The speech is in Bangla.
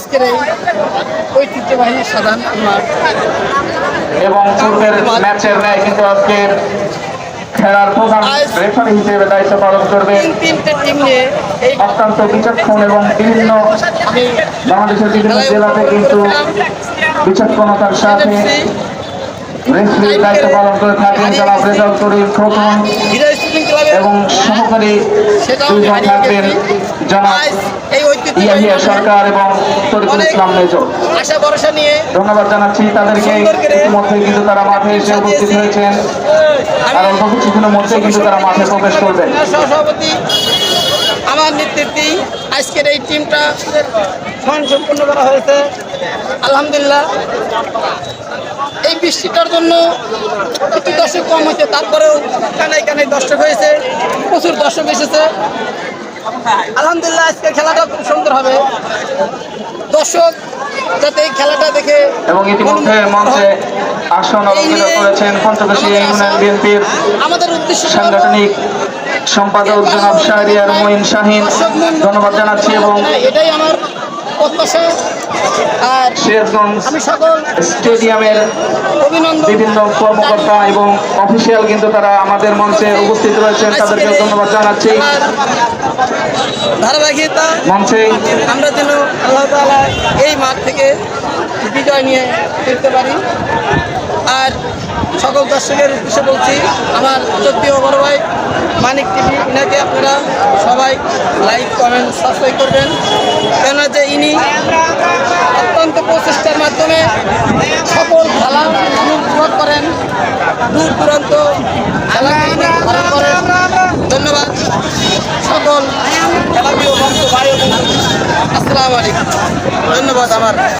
আজকের এই ঐতিহ্যবাহী সাধারণ মাঠ। এবং পূর্বের ম্যাচের ন্যায় কিন্তু আজকে খেলার প্রধান রেফারি হিসেবে দায়িত্ব পালন করবে অত্যন্ত বিচক্ষণ এবং বিভিন্ন বাংলাদেশের বিভিন্ন জেলাতে কিন্তু বিচক্ষণতার সাথে রেফারির দায়িত্ব পালন করে থাকেন। যারা রেজাল্ট করিম খোকন হিরা স্টুডেন্ট ক্লাবের এবং সহকারী দুইজন থাকবেন জনাব ঐতিহ্যবাহী ইয়াহিয়া সরকার এবং তরিকুল ইসলাম মেজর আশা ভরসা নিয়ে ধন্যবাদ জানাচ্ছি। তাদেরকে ইতিমধ্যে কিন্তু তারা মাঠে এসে উপস্থিত হয়েছেন। আর অল্প কিছুদিনের মধ্যে কিন্তু তারা মাঠে প্রবেশ সভাপতি আমার নেতৃত্বে আজকের এই টিমটা মান সম্পন্ন করা হয়েছে। আলহামদুলিল্লাহ। এই বৃষ্টিটার জন্য একটু দর্শক কম হয়েছে তারপরেও কানায় কানায় দর্শক হয়েছে প্রচুর দর্শক এসেছে। আলহামদুলিল্লাহ আজকে খেলাটা খুব সুন্দর হবে। দর্শক যাতে এই খেলাটা দেখে এবং ইতিমধ্যে মঞ্চে আসন অলঙ্কৃত করেছেন পঞ্চদশী ইউনিয়ন বিএনপির আমাদের উদ্দেশ্য সাংগঠনিক সম্পাদক জনাব শাহরিয়ার মঈন শাহিন। ধন্যবাদ জানাচ্ছি এবং এটাই আমার প্রত্যাশা। শেরগঞ্জ স্টেডিয়ামের বিভিন্ন কর্মকর্তা এবং অফিসিয়াল কিন্তু তারা আমাদের মঞ্চে উপস্থিত রয়েছেন। তাদেরকে ধন্যবাদ জানাচ্ছি। ধারাবাহিকতা মঞ্চে আমরা যেন আল্লাহ এই মাঠ থেকে বিজয় নিয়ে ফিরতে পারি। আর সকল দর্শকের উদ্দেশ্যে বলছি আমার যদিও বড় ভাই মানিক টিভি ইনাকে আপনারা সবাই লাইক কমেন্ট সাবস্ক্রাইব করবেন। কেননা যে ইনি অত্যন্ত প্রচেষ্টার মাধ্যমে সকল খেলা অনুপ্রোধ করেন। দূর দূরান্ত খেলা করেন ধন্যবাদ সকল খেলাপ্রিয় বন্ধু, ভাই আসসালামু আলাইকুম। ধন্যবাদ আমার।